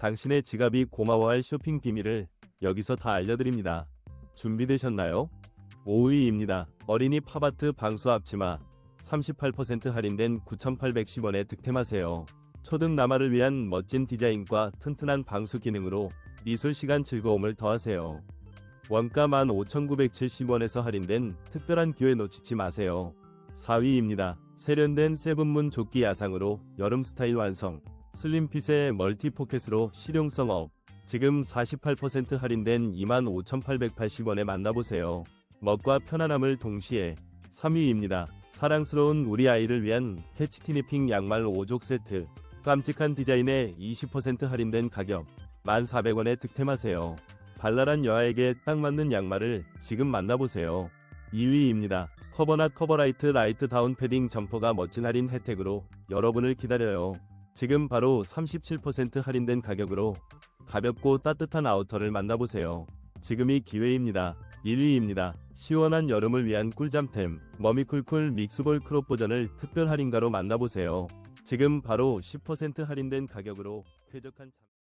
당신의 지갑이 고마워할 쇼핑 비밀을 여기서 다 알려드립니다. 준비되셨나요? 5위입니다. 어린이 팝아트 방수 앞치마 38% 할인된 9,810원에 득템하세요. 초등 남아를 위한 멋진 디자인과 튼튼한 방수 기능으로 미술 시간 즐거움을 더하세요. 원가 15,970원에서 할인된 특별한 기회 놓치지 마세요. 4위입니다. 세련된 세븐문 조끼 야상으로 여름 스타일 완성. 슬림핏의 멀티포켓으로 실용성 업. 지금 48% 할인된 25,880원에 만나보세요. 멋과 편안함을 동시에 3위입니다. 사랑스러운 우리 아이를 위한 캐치티니핑 양말 5족 세트. 깜찍한 디자인에 20% 할인된 가격 1,400원에 득템하세요. 발랄한 여아에게 딱 맞는 양말을 지금 만나보세요. 2위입니다. 커버낫 커버라이트 라이트 다운 패딩 점퍼가 멋진 할인 혜택으로 여러분을 기다려요. 지금 바로 37% 할인된 가격으로 가볍고 따뜻한 아우터를 만나보세요. 지금이 기회입니다. 1위입니다. 시원한 여름을 위한 꿀잠템 머미쿨쿨 믹스볼 크롭 버전을 특별 할인가로 만나보세요. 지금 바로 10% 할인된 가격으로 쾌적한 참...